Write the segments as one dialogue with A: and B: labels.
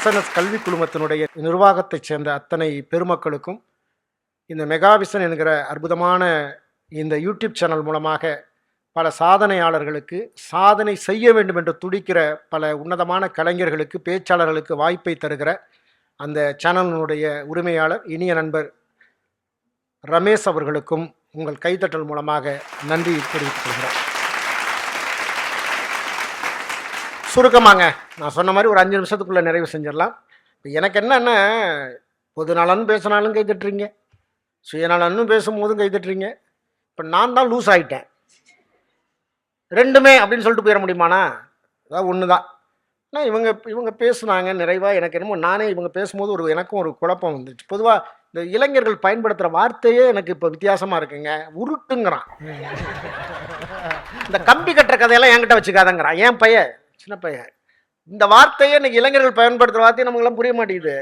A: SNS கல்வி குழுமத்தினுடைய நிர்வாகத்தைச் சேர்ந்த அத்தனை பெருமக்களுக்கும் இந்த மெகாவிசன் என்கிற அற்புதமான இந்த யூடியூப் சேனல் மூலமாக பல சாதனையாளர்களுக்கு சாதனை செய்ய வேண்டும் என்று துடிக்கிற பல உன்னதமான கலைஞர்களுக்கு பேச்சாளர்களுக்கு வாய்ப்பை தருகிற அந்த சேனலினுடைய உரிமையாளர் இனிய நண்பர் ரமேஷ் அவர்களுக்கும் உங்கள் கைத்தட்டல் மூலமாக நன்றி தெரிவித்துக் கொள்கிறேன். சுருக்கமாங்க. நான் சொன்ன மாதிரி ஒரு அஞ்சு நிமிஷத்துக்குள்ளே நிறைவு செஞ்சிடலாம். இப்போ எனக்கு என்னென்ன பொது நலன் பேசினாலும் கைதட்டுறீங்க. சுயநலன்னு பேசும்போதும் கைதட்டுறீங்க. இப்போ நான் தான் லூஸ் ஆகிட்டேன் ரெண்டுமே அப்படின்னு சொல்லிட்டு போயிட முடியுமாண்ணா? அதான் ஒன்று தான் ஆனால் இவங்க இவங்க பேசுனாங்க நிறைவாக எனக்கு என்னமோ நானே இவங்க பேசும்போது ஒரு எனக்கும் ஒரு குழப்பம் வந்துச்சு. பொதுவாக இந்த இளைஞர்கள் பயன்படுத்துகிற வார்த்தையே எனக்கு இப்போ வித்தியாசமாக இருக்குங்க. உருட்டுங்கிறான். இந்த கம்பி கட்டுற கதையெல்லாம் என்கிட்ட வச்சுக்காதங்கிறான். என் பையன் சின்ன பையன். இந்த வார்த்தையை இன்னைக்கு இளைஞர்கள் பயன்படுத்துகிற வார்த்தையை நமக்குலாம் புரிய மாட்டேங்குது.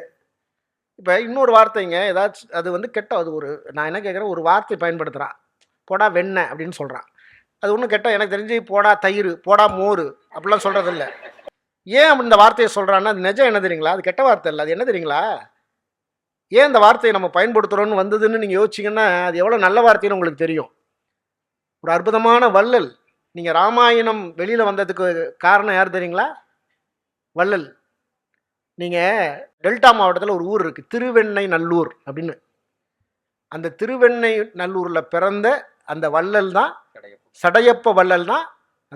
A: இப்போ இன்னொரு வார்த்தைங்க ஏதாச்சும் அது வந்து கெட்ட அது ஒரு நான் என்ன கேட்குறேன் ஒரு வார்த்தை பயன்படுத்துகிறான் போடா வெண்ணெய் அப்படின்னு சொல்கிறான் அது ஒன்றும் கெட்ட எனக்கு தெரிஞ்சு போடா தயிர் போடா மோர் அப்படிலாம் சொல்கிறது இல்லை ஏன் அப்படி இந்த வார்த்தையை சொல்கிறான்னா அது நிஜம் என்ன தெரியுங்களா? அது கெட்ட வார்த்தை இல்லை அது என்ன தெரியுங்களா? ஏன் இந்த வார்த்தையை நம்ம பயன்படுத்துகிறோன்னு வந்ததுன்னு நீங்கள் யோசிச்சிங்கன்னா அது எவ்வளோ நல்ல வார்த்தைன்னு உங்களுக்கு தெரியும். ஒரு அற்புதமான வள்ளல். நீங்கள் ராமாயணம் வெளியில் வந்ததுக்கு காரணம் யார் தெரியுங்களா? வள்ளல். நீங்கள் டெல்டா மாவட்டத்தில் ஒரு ஊர் இருக்குது திருவெண்ணை நல்லூர் அப்படின்னு. அந்த திருவெண்ணை நல்லூரில் பிறந்த அந்த வள்ளல் தான் சடையப்ப வள்ளல் தான்.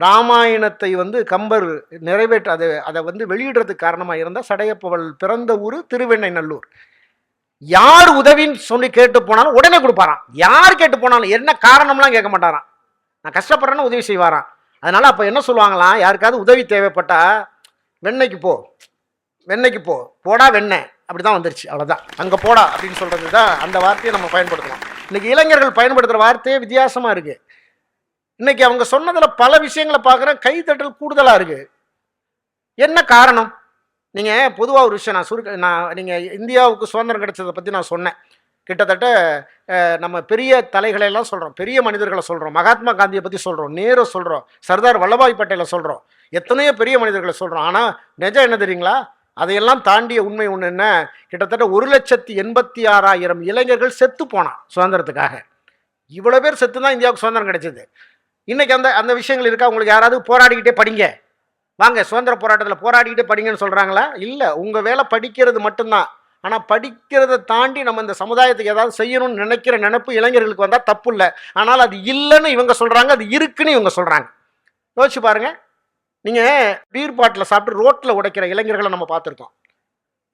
A: ராமாயணத்தை வந்து கம்பர் நிறைவேற்ற அதை அதை வந்து வெளியிடுறதுக்கு காரணமாக இருந்தால் சடையப்ப வள்ளல் பிறந்த ஊர் திருவெண்ணை நல்லூர். யார் உதவின்னு சொல்லி கேட்டு போனாலும் உடனே கொடுப்பாராம். யார் கேட்டு போனாலும் என்ன காரணம்லாம் கேட்க மாட்டாராம். நான் கஷ்டப்படுறேன்னு உதவி செய்வாராம். அதனால் அப்போ என்ன சொல்லுவாங்களாம் யாருக்காவது உதவி தேவைப்பட்டா வெண்ணெய்க்கு போ. வெண்ணெய்க்கு போ. போடா வெண்ணெய். அப்படி தான் வந்துருச்சு. அவ்வளோதான் அங்கே போடா அப்படின்னு சொல்கிறது தான் அந்த வார்த்தையை நம்ம பயன்படுத்தலாம். இன்றைக்கி இளைஞர்கள் பயன்படுத்துகிற வார்த்தையே வித்தியாசமாக இருக்குது இன்றைக்கி அவங்க சொன்னதில் பல விஷயங்களை பார்க்குறேன். கைத்தட்டல் கூடுதலாக இருக்குது என்ன காரணம்? நீங்கள் பொதுவாக ஒரு விஷயம் நான் சுருக்க நான் நீங்கள் இந்தியாவுக்கு சுதந்திரம் கிடைச்சதை பற்றி நான் சொன்னேன். கிட்டத்தட்ட நம்ம பெரிய தலைகளை எல்லாம் சொல்கிறோம் பெரிய மனிதர்களை சொல்கிறோம் மகாத்மா காந்தியை பற்றி சொல்கிறோம் நேரு சொல்கிறோம் சர்தார் வல்லபாய் பட்டேலை சொல்கிறோம் எத்தனையோ பெரிய மனிதர்களை சொல்கிறோம் ஆனால் நிஜம் என்ன தெரியுங்களா? அதையெல்லாம் தாண்டிய உண்மை ஒன்று என்ன? கிட்டத்தட்ட ஒரு லட்சத்தி எண்பத்தி ஆறாயிரம் இளைஞர்கள் செத்து போனான் சுதந்திரத்துக்காக. இவ்வளோ பேர் செத்து தான் இந்தியாவுக்கு சுதந்திரம் கிடைச்சது. இன்றைக்கி அந்த அந்த விஷயங்கள் இருக்கா? உங்களுக்கு யாராவது போராடிக்கிட்டே படிங்க. வாங்க சுதந்திர போராட்டத்தில் போராடிக்கிட்டே படிங்கன்னு சொல்கிறாங்களா இல்லை உங்கள் வேலை படிக்கிறது மட்டும்தான். ஆனால் படிக்கிறத தாண்டி நம்ம இந்த சமுதாயத்துக்கு ஏதாவது செய்யணும்னு நினைக்கிற நினைப்பு இளைஞர்களுக்கு வந்தால் தப்பு இல்லை ஆனால் அது இல்லைன்னு இவங்க சொல்கிறாங்க அது இருக்குன்னு இவங்க சொல்கிறாங்க யோசிச்சு பாருங்க. நீங்கள் பீர் பாட்டில் சாப்பிட்டு ரோட்டில் உடைக்கிற இளைஞர்களை நம்ம பார்த்துருக்கோம்.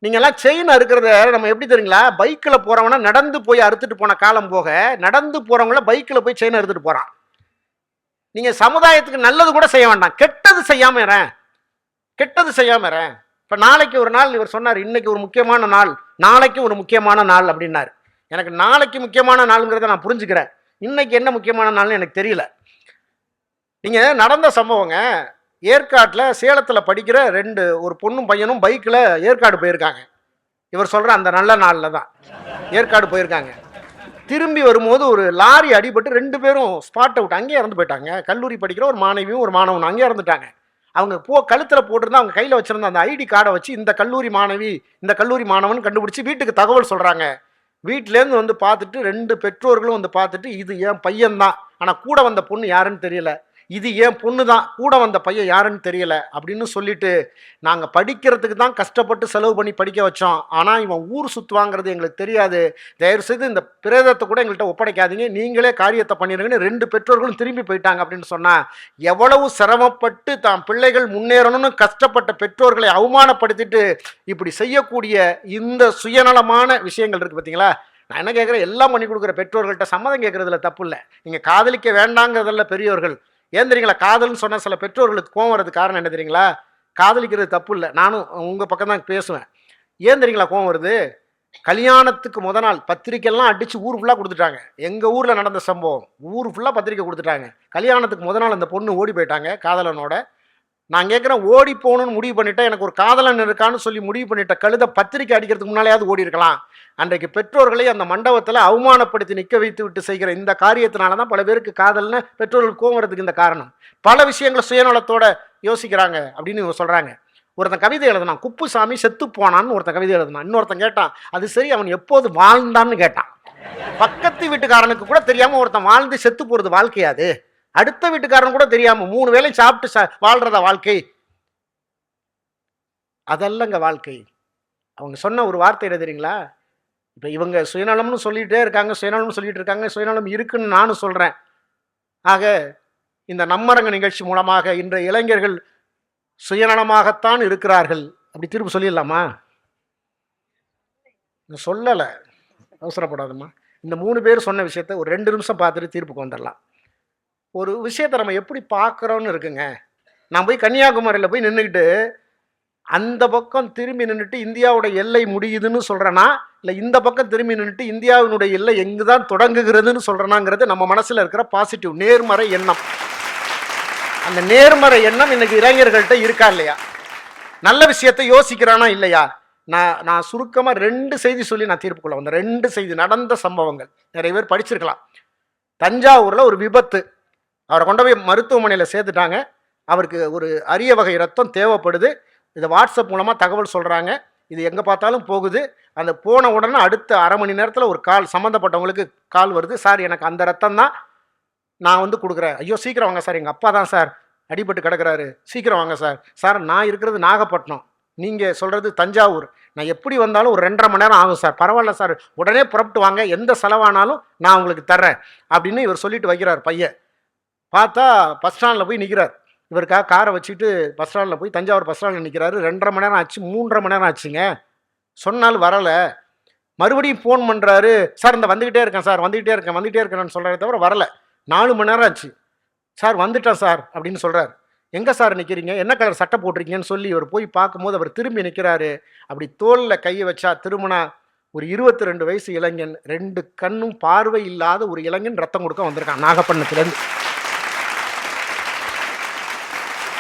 A: நீங்கள்லாம் செயின் அறுக்கிறத நம்ம எப்படி தெரியுங்களா? பைக்கில் போகிறவனா நடந்து போய் அறுத்துட்டு போன காலம் போக நடந்து போகிறவங்கள பைக்கில் போய் செயின் அறுத்துட்டு போகிறான் நீங்கள் சமுதாயத்துக்கு நல்லது கூட செய்ய வேண்டாம். கெட்டது செய்யாமல் கெட்டது செய்யாமல் இப்போ நாளைக்கு ஒரு நாள் இவர் சொன்னார் இன்னைக்கு ஒரு முக்கியமான நாள் நாளைக்கு ஒரு முக்கியமான நாள் அப்படின்னாரு. எனக்கு நாளைக்கு முக்கியமான நாளுங்கிறத நான் புரிஞ்சுக்கிறேன். இன்னைக்கு என்ன முக்கியமான நாள்னு எனக்கு தெரியல. நீங்கள் நடந்த சம்பவங்க ஏற்காட்டில் சேலத்தில் படிக்கிற ரெண்டு ஒரு பொண்ணும் பையனும் பைக்கில் ஏற்காடு போயிருக்காங்க. இவர் சொல்கிற அந்த நல்ல நாளில் தான். ஏற்காடு போயிருக்காங்க. திரும்பி வரும்போது ஒரு லாரி அடிபட்டு ரெண்டு பேரும் ஸ்பாட் அவுட் அங்கேயே இறந்து போயிட்டாங்க. கல்லூரி படிக்கிற ஒரு மாணவியும் ஒரு மாணவனும் அங்கேயே இறந்துட்டாங்க. அவங்க போ கழுத்தில் போட்டிருந்தா அவங்க கையில் வச்சுருந்த அந்த ஐடி கார்டை வச்சு இந்த கல்லூரி மாணவி இந்த கல்லூரி மாணவன் கண்டுபிடிச்சி வீட்டுக்கு தகவல் சொல்கிறாங்க வீட்டிலேருந்து வந்து பார்த்துட்டு ரெண்டு பெற்றோர்களும் வந்து பார்த்துட்டு இது என் பையன்தான். ஆனால் கூட வந்த பொண்ணு யாருன்னு தெரியல. இது என் பொண்ணு தான் கூட வந்த பையன் யாருன்னு தெரியல அப்படின்னு சொல்லிட்டு நாங்கள் படிக்கிறதுக்கு தான் கஷ்டப்பட்டு செலவு பண்ணி படிக்க வச்சோம். ஆனால் இவன் ஊர் சுற்றுவாங்கிறது எங்களுக்கு தெரியாது. தயவுசெய்து இந்த பிரேதத்தை கூட எங்கள்கிட்ட ஒப்படைக்காதீங்க. நீங்களே காரியத்தை பண்ணிடுங்கன்னு ரெண்டு பெற்றோர்களும் திரும்பி போயிட்டாங்க அப்படின்னு சொன்னால் எவ்வளவு சிரமப்பட்டு தான் பிள்ளைகள் முன்னேறணும்னு கஷ்டப்பட்ட பெற்றோர்களை அவமானப்படுத்திட்டு இப்படி செய்யக்கூடிய இந்த சுயநலமான விஷயங்கள் இருக்குது பார்த்தீங்களா நான் என்ன கேட்குறேன் எல்லாம் பண்ணி கொடுக்குற பெற்றோர்கள்ட்ட சம்மதம் கேட்குறதுல தப்பு இல்லை. நீங்கள் காதலிக்க வேண்டாங்கிறதல்ல பெரியவர்கள் ஏன் தெரியுங்களா காதல்னு சொன்ன சில பெற்றோர்களுக்கு கோவம் வரதுக்கு காரணம் என்ன தெரியுங்களா? காதலிக்கிறது தப்பு இல்லை. நானும் உங்கள் பக்கம் தான் பேசுவேன். ஏன் தெரியுங்களா கோவம் வருது? கல்யாணத்துக்கு முத நாள் பத்திரிக்கைலாம் அடித்து ஊர் ஃபுல்லாக கொடுத்துட்டாங்க. எங்கள் ஊரில் நடந்த சம்பவம். ஊர் ஃபுல்லாக பத்திரிக்கை கொடுத்துட்டாங்க. கல்யாணத்துக்கு முத நாள் அந்த பொண்ணு ஓடி போயிட்டாங்க காதலனோட. நான் கேட்குறேன் ஓடி போகணும்னு முடிவு பண்ணிட்டேன் எனக்கு ஒரு காதலன் இருக்கான்னு சொல்லி முடிவு பண்ணிட்ட கழுத பத்திரிக்கை அடிக்கிறதுக்கு முன்னாலேயாவது ஓடி இருக்கலாம் அன்றைக்கு பெற்றோர்களை அந்த மண்டபத்தில் அவமானப்படுத்தி நிற்க வைத்து விட்டு செய்கிற இந்த காரியத்தினால தான் பல பேருக்கு காதல்னு பெற்றோர்கள் கோவம் இந்த காரணம். பல விஷயங்களை சுயநலத்தோட யோசிக்கிறாங்க அப்படின்னு இவங்க சொல்கிறாங்க ஒருத்தன் கவிதை எழுதினான் குப்புசாமி செத்து போனான்னு ஒருத்தன் கவிதை எழுதினான். இன்னொருத்தன் கேட்டான் அது சரி அவன் எப்போது வாழ்ந்தான்னு கேட்டான். பக்கத்து வீட்டுக்காரனுக்கு கூட தெரியாமல் ஒருத்தன் வாழ்ந்து செத்து போகிறது வாழ்க்கையாது அடுத்த வீட்டுக்காரன் கூட தெரியாம மூணு வேளையும் சாப்பிட்டு சா- வாழ்றதா வாழ்க்கை? அதல்லங்க வாழ்க்கை. அவங்க சொன்ன ஒரு வார்த்தை என்ன தெரியுங்களா? இப்போ இவங்க சுயநலம்னு சொல்லிகிட்டே இருக்காங்க சுயநலம்னு சொல்லிட்டு இருக்காங்க சுயநலம் இருக்குன்னு நானும் சொல்கிறேன் ஆக இந்த நம்மரங்க நிகழ்ச்சி மூலமாக இன்றைய இளைஞர்கள் சுயநலமாகத்தான் இருக்கிறார்கள். அப்படி திருப்பி சொல்லிடலாமா? சொல்லலை. அவசரப்படாதம்மா. இந்த மூணு பேர் சொன்ன விஷயத்த ஒரு ரெண்டு நிமிஷம் பார்த்துட்டு தீர்ப்புக்கு வந்துடலாம். ஒரு விஷயத்தை நம்ம எப்படி பார்க்குறோன்னு இருக்குங்க. நான் போய் கன்னியாகுமரியில் போய் நின்றுக்கிட்டு அந்த பக்கம் திரும்பி நின்றுட்டு இந்தியாவோட எல்லை முடியுதுன்னு சொல்கிறேன்னா இல்லை இந்த பக்கம் திரும்பி நின்றுட்டு இந்தியாவினுடைய எல்லை எங்கு தான் தொடங்குகிறதுன்னு சொல்கிறேனாங்கிறது நம்ம மனசில் இருக்கிற பாசிட்டிவ் நேர்மறை எண்ணம். அந்த நேர்மறை எண்ணம் இன்றைக்கி இளைஞர்கள்ட்ட இருக்கா இல்லையா? நல்ல விஷயத்தை யோசிக்கிறானா இல்லையா? நான் நான் சுருக்கமாக ரெண்டு செய்தி சொல்லி நான் தீர்ப்புக்குள்ள வந்தேன். ரெண்டு செய்தி நடந்த சம்பவங்கள். நிறைய பேர் படிச்சிருக்கலாம். தஞ்சாவூரில் ஒரு விபத்து. அவரை கொண்டு போய் மருத்துவமனையில் சேர்த்துட்டாங்க. அவருக்கு ஒரு அரிய வகை ரத்தம் தேவைப்படுது. இதை வாட்ஸ்அப் மூலமாக தகவல் சொல்கிறாங்க இது எங்கே பார்த்தாலும் போகுது. அந்த போன உடனே அடுத்த அரை மணி நேரத்தில் ஒரு கால் சம்மந்தப்பட்டவங்களுக்கு கால் வருது. சார் எனக்கு அந்த ரத்தம் தான் நான் வந்து கொடுக்குறேன். ஐயோ சீக்கிரம் வாங்க சார். எங்கள் அப்பா தான் சார் அடிபட்டு கிடக்குறாரு. சீக்கிரம் வாங்க சார். சார் நான் இருக்கிறது நாகப்பட்டினம். நீங்கள் சொல்கிறது தஞ்சாவூர். நான் எப்படி வந்தாலும் ஒரு ரெண்டரை மணி நேரம் ஆகும் சார். பரவாயில்ல சார். உடனே புறப்பட்டு வாங்க. எந்த செலவானாலும் நான் உங்களுக்கு தர்றேன். அப்படின்னு இவர் சொல்லிட்டு வைக்கிறார் பையன். பார்த்தா பஸ் ஸ்டாண்டில் போய் நிற்கிறார் இவருக்காக காரை வச்சுட்டு பஸ் ஸ்டாண்டில் போய் தஞ்சாவூர் பஸ் ஸ்டாண்டில் நிற்கிறாரு ரெண்டரை மணி நேரம் ஆச்சு மூன்றரை மணி நேரம் ஆச்சுங்க. சொன்னாலும் வரலை. மறுபடியும் ஃபோன் பண்ணுறாரு சார் இந்த வந்துக்கிட்டே இருக்கேன் சார். வந்துக்கிட்டே இருக்கேன் வந்துக்கிட்டே இருக்கேன்னு சொல்கிறத தவிர வரல. நாலு மணி நேரம் ஆச்சு. சார் வந்துட்டேன் சார் அப்படின்னு சொல்கிறார் எங்கே சார் நிற்கிறீங்க என்ன கலர் சட்டை போட்டிருக்கீங்கன்னு சொல்லி இவர் போய் பார்க்கும்போது அவர் திரும்பி நிற்கிறாரு அப்படி தோலில் கையை வச்சா திருமணம் ஒரு இருபத்தி ரெண்டு வயசு இளைஞன் ரெண்டு கண்ணும் பார்வை இல்லாத ஒரு இளைஞன் ரத்தம் கொடுக்க வந்திருக்கான் நாகப்பட்டினத்துலேருந்து.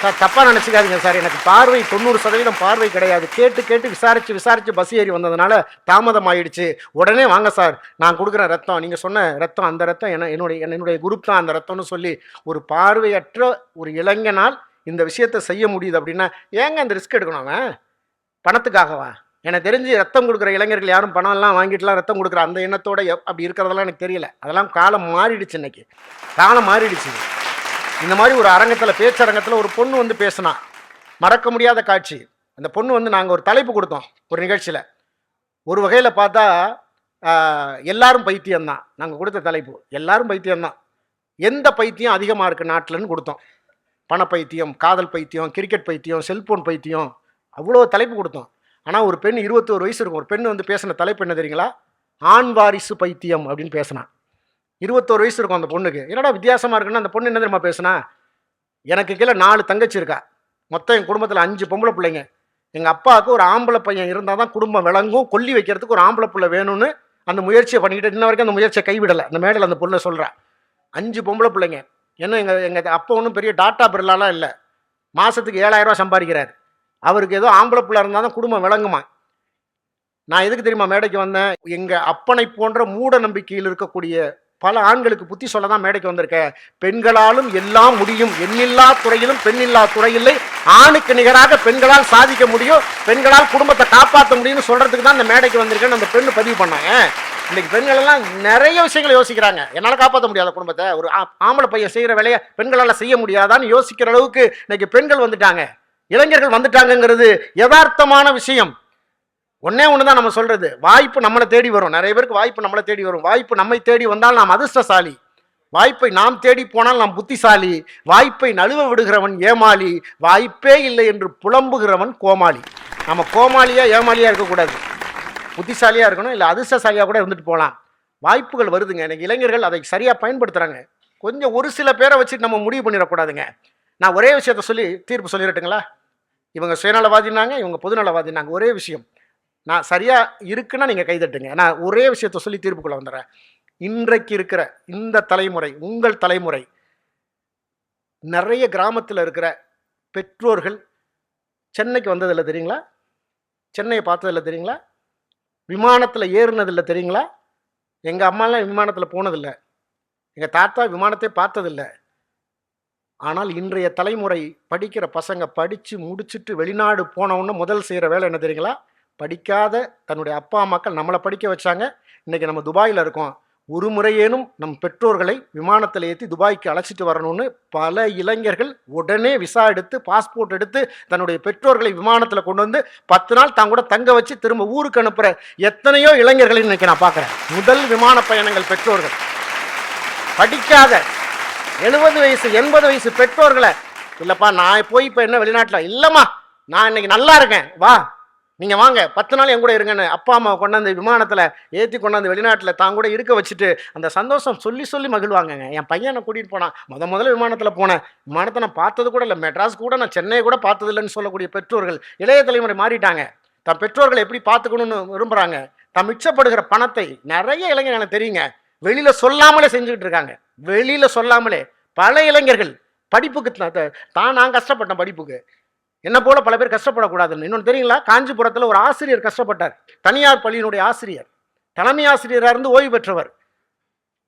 A: சார் தப்பாக நினச்சிக்காதீங்க சார். எனக்கு பார்வை தொண்ணூறு சதவீதம் பார்வை கிடையாது. கேட்டு கேட்டு விசாரித்து விசாரித்து பஸ் ஏறி வந்ததுனால தாமதம் ஆயிடுச்சு உடனே வாங்க சார். நான் கொடுக்குற ரத்தம் நீங்கள் சொன்ன ரத்தம் அந்த ரத்தம் என்ன என்னுடைய என்னுடைய குரூப் தான் அந்த ரத்தம்னு சொல்லி ஒரு பார்வையற்ற ஒரு இளைஞனால் இந்த விஷயத்தை செய்ய முடியுது அப்படின்னா ஏங்க அந்த ரிஸ்க் எடுக்கணும் அவன்? பணத்துக்காகவா? எனக்கு தெரிஞ்சு ரத்தம் கொடுக்குற இளைஞர்கள் யாரும் பணம்லாம் வாங்கிட்டுலாம் ரத்தம் கொடுக்குற அந்த எண்ணத்தோட அப்படி இருக்கிறதெல்லாம் எனக்கு தெரியல. அதெல்லாம் காலம் மாறிடுச்சு இன்னைக்கு. காலம் மாறிடுச்சு. இந்த மாதிரி ஒரு அரங்கத்தில் பேச்சரங்கத்தில் ஒரு பொண்ணு வந்து பேசினா மறக்க முடியாத காட்சி. அந்த பொண்ணு வந்து நாங்கள் ஒரு தலைப்பு கொடுத்தோம் ஒரு நிகழ்ச்சியில். ஒரு வகையில் பார்த்தா எல்லாரும் பைத்தியம்தான். நாங்கள் கொடுத்த தலைப்பு எல்லாரும் பைத்தியம்தான். எந்த பைத்தியம் அதிகமாக இருக்குது நாட்டில்னு கொடுத்தோம். பண பைத்தியம் காதல் பைத்தியம் கிரிக்கெட் பைத்தியம் செல்போன் பைத்தியம் அவ்வளோ தலைப்பு கொடுத்தோம். ஆனால் ஒரு பெண் இருபத்தோரு வயசு இருக்கும். ஒரு பெண் வந்து பேசின தலைப்பு என்ன தெரியுங்களா? ஆண் வாரிசு பைத்தியம் அப்படின்னு பேசினான் இருபத்தோரு வயசு இருக்கும் அந்த பொண்ணுக்கு. என்னடா வித்தியாசமாக இருக்குன்னா அந்த பொண்ணு என்ன தெரியுமா பேசுனா எனக்கு கீழே நாலு தங்கச்சி இருக்கா. மொத்தம் என் குடும்பத்தில் அஞ்சு பொம்பளை பிள்ளைங்க. எங்கள் அப்பாவுக்கு ஒரு ஆம்பளை பையன் இருந்தால் தான் குடும்பம் விளங்கும். கொல்லி வைக்கிறதுக்கு ஒரு ஆம்பளை பிள்ளை வேணும்னு அந்த முயற்சியை பண்ணிக்கிட்டு இன்ன வரைக்கும் அந்த முயற்சியை கைவிடலை. அந்த மேடையில் அந்த பொண்ணை சொல்கிறா அஞ்சு பொம்பளை பிள்ளைங்க. ஏன்னா எங்கள் எங்கள் அப்பா ஒன்றும் பெரிய டாட்டா பிர்லாலாம் இல்லை. மாதத்துக்கு ஏழாயிரரூவா சம்பாதிக்கிறார். அவருக்கு ஏதோ ஆம்பளை பிள்ளை இருந்தால் தான் குடும்பம் விளங்குமா? நான் எதுக்கு தெரியுமா மேடைக்கு வந்தேன்? எங்கள் அப்பனை போன்ற மூட நம்பிக்கையில் இருக்கக்கூடிய பல ஆண்களுக்கு புத்தி சொல்ல தான் மேடைக்கு வந்திருக்கேன் பெண்களாலும் எல்லாம் முடியும். எண்ணில்லா துறையிலும் பெண்ணில்லா துறையில்லை. ஆணுக்கு நிகராக பெண்களால் சாதிக்க முடியும். பெண்களால் குடும்பத்தை காப்பாற்ற முடியும்னு சொல்றதுக்கு தான் இந்த மேடைக்கு வந்திருக்கேன்னு அந்த பெண்ணு பதிவு பண்ணாங்க. இன்னைக்கு பெண்கள் எல்லாம் நிறைய விஷயங்களை யோசிக்கிறாங்க. என்னால் காப்பாற்ற முடியாத குடும்பத்தை. ஒரு ஆம்பளை பையன் செய்கிற வேலையை பெண்களால் செய்ய முடியாதான்னு யோசிக்கிற அளவுக்கு இன்னைக்கு பெண்கள் வந்துட்டாங்க. இளைஞர்கள் வந்துட்டாங்கங்கிறது யதார்த்தமான விஷயம். ஒன்னே ஒன்று தான் நம்ம சொல்கிறது வாய்ப்பு நம்மளை தேடி வரும். நிறைய பேருக்கு வாய்ப்பு நம்மளை தேடி வரும். வாய்ப்பு நம்மை தேடி வந்தால் நாம் அதிர்ஷ்டசாலி. வாய்ப்பை நாம் தேடி போனால் நாம் புத்திசாலி. வாய்ப்பை நழுவ விடுகிறவன் ஏமாளி. வாய்ப்பே இல்லை என்று புலம்புகிறவன் கோமாளி. நம்ம கோமாளியாக ஏமாளியாக இருக்கக்கூடாது. புத்திசாலியாக இருக்கணும் இல்லை அதிர்ஷ்டசாலியாக கூட இருந்துட்டு போகலாம். வாய்ப்புகள் வருதுங்க. எனக்கு இளைஞர்கள் அதை சரியாக பயன்படுத்துகிறாங்க கொஞ்சம் ஒரு சில பேரை வச்சு நம்ம முடிவு பண்ணிடக்கூடாதுங்க. நான் ஒரே விஷயத்த சொல்லி தீர்ப்பு சொல்லிடட்டுங்களா? இவங்க சுயநலவாதினாங்க இவங்க பொதுநலவாதினாங்க. ஒரே விஷயம். நான் சரியாக இருக்குன்னா நீங்கள் கைதட்டுங்க நான் ஒரே விஷயத்த சொல்லி தீர்ப்புக்குள்ள வந்துடுறேன். இன்றைக்கு இருக்கிற இந்த தலைமுறை உங்கள் தலைமுறை நிறைய கிராமத்தில் இருக்கிற பெற்றோர்கள் சென்னைக்கு வந்ததில்லை தெரியுங்களா? சென்னையை பார்த்ததில்ல தெரியுங்களா? விமானத்தில் ஏறுனதில்லை தெரியுங்களா? எங்கள் அம்மாலாம் விமானத்தில் போனதில்லை. எங்கள் தாத்தா விமானத்தை பார்த்ததில்லை. ஆனால் இன்றைய தலைமுறை படிக்கிற பசங்க படித்து முடிச்சுட்டு வெளிநாடு போனவுடனே முதல் செய்கிற வேலை என்ன தெரியுங்களா? படிக்காத தன்னுடைய அப்பா அம்மாக்கள் நம்மளை படிக்க வச்சாங்க. இன்றைக்கி நம்ம துபாயில் இருக்கோம். ஒரு முறையேனும் நம் பெற்றோர்களை விமானத்தில் ஏற்றி துபாய்க்கு அழைச்சிட்டு வரணும்னு பல இளைஞர்கள் உடனே விசா எடுத்து பாஸ்போர்ட் எடுத்து தன்னுடைய பெற்றோர்களை விமானத்தில் கொண்டு வந்து பத்து நாள் தான் கூட தங்க வச்சு திரும்ப ஊருக்கு அனுப்புகிற எத்தனையோ இளைஞர்களை இன்றைக்கி நான் பார்க்குறேன். முதல் விமான பயணங்கள் பெற்றோர்கள். படிக்காத எழுபது வயசு எண்பது வயசு பெற்றோர்களை இல்லைப்பா நான் போய் இப்போ என்ன வெளிநாட்டில்? இல்லைம்மா நான் இன்னைக்கு நல்லா இருக்கேன். வா. நீங்கள் வாங்க பத்து நாள் என் கூட இருங்கன்னு அப்பா அம்மாவை கொண்டாந்து விமானத்தில் ஏற்றி கொண்டாந்து வெளிநாட்டில் தான் கூட இருக்க வச்சுட்டு அந்த சந்தோஷம் சொல்லி சொல்லி மகிழ்வாங்கங்க. என் பையனை கூட்டிகிட்டு போனான். முத முதல்ல விமானத்தில் போனேன். விமானத்தை நான் பார்த்தது கூட இல்லை. மெட்ராஸ் கூட நான் சென்னை கூட பார்த்தது இல்லைன்னு சொல்லக்கூடிய பெற்றோர்கள் இளைய தலைமுறை மாறிட்டாங்க. தன் பெற்றோர்களை எப்படி பார்த்துக்கணும்னு விரும்புகிறாங்க தம் மிச்சப்படுகிற பணத்தை நிறைய இளைஞர் எனக்கு தெரியுங்க. வெளியில் சொல்லாமலே செஞ்சுக்கிட்டு இருக்காங்க. வெளியில் சொல்லாமலே பல இளைஞர்கள் படிப்புக்கு தான் நான் கஷ்டப்பட்டேன் படிப்புக்கு. என்ன போல பல பேர் கஷ்டப்படக்கூடாதுன்னு. இன்னொன்று தெரியுங்களா? காஞ்சிபுரத்தில் ஒரு ஆசிரியர் கஷ்டப்பட்டார். தனியார் பள்ளியினுடைய ஆசிரியர். தலைமை ஆசிரியராக இருந்து ஓய்வு பெற்றவர்.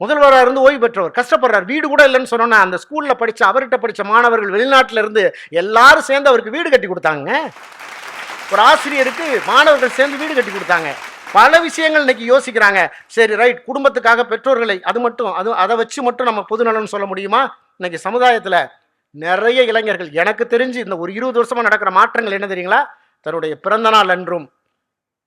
A: முதல்வராக இருந்து ஓய்வு பெற்றவர். கஷ்டப்படுறார். வீடு கூட இல்லைன்னு சொன்னோன்னா அந்த ஸ்கூலில் படித்த அவர்கிட்ட படித்த மாணவர்கள் வெளிநாட்டில் இருந்து எல்லாரும் சேர்ந்து அவருக்கு வீடு கட்டி கொடுத்தாங்க ஒரு ஆசிரியருக்கு மாணவர்கள் சேர்ந்து வீடு கட்டி கொடுத்தாங்க. பல விஷயங்கள் இன்னைக்கு யோசிக்கிறாங்க. சரி ரைட் குடும்பத்துக்காக பெற்றோர்களை அது மட்டும் அது அதை வச்சு மட்டும் நம்ம பொதுநலன் சொல்ல முடியுமா? இன்னைக்கு சமுதாயத்தில் நிறைய இளைஞர்கள் எனக்கு தெரிஞ்சு இந்த ஒரு இருபது வருஷமாக நடக்கிற மாற்றங்கள் என்ன தெரியுங்களா? தன்னுடைய பிறந்த நாள் அன்றும்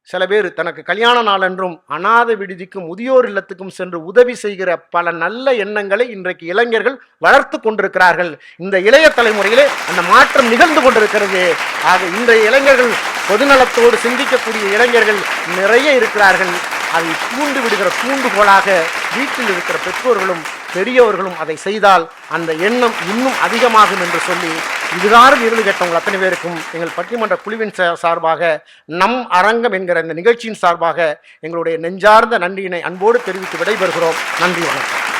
A: சில பேர் தனக்கு கல்யாண நாள் என்றும் அநாத விடுதிக்கும் முதியோர் இல்லத்துக்கும் சென்று உதவி செய்கிற பல நல்ல எண்ணங்களை இன்றைக்கு இளைஞர்கள் வளர்த்து கொண்டிருக்கிறார்கள். இந்த இளைய தலைமுறையிலே அந்த மாற்றம் நிகழ்ந்து கொண்டிருக்கிறது. ஆக இன்றைய இளைஞர்கள் பொதுநலத்தோடு சிந்திக்கக்கூடிய இளைஞர்கள் நிறைய இருக்கிறார்கள். அதை தூண்டு விடுகிற தூண்டுகோலாக வீட்டில் இருக்கிற பெற்றோர்களும் பெரியவர்களும் அதை செய்தால் அந்த எண்ணம் இன்னும் அதிகமாகும் என்று சொல்லி இதுகாரும் இருந்து கேட்டவங்க அத்தனை பேருக்கும் எங்கள் பட்டிமன்ற குழுவின் சார்பாக நம் அரங்கம் என்கிற இந்த நிகழ்ச்சியின் சார்பாக எங்களுடைய நெஞ்சார்ந்த நன்றியினை அன்போடு தெரிவித்து விடைபெறுகிறோம். நன்றி வணக்கம்.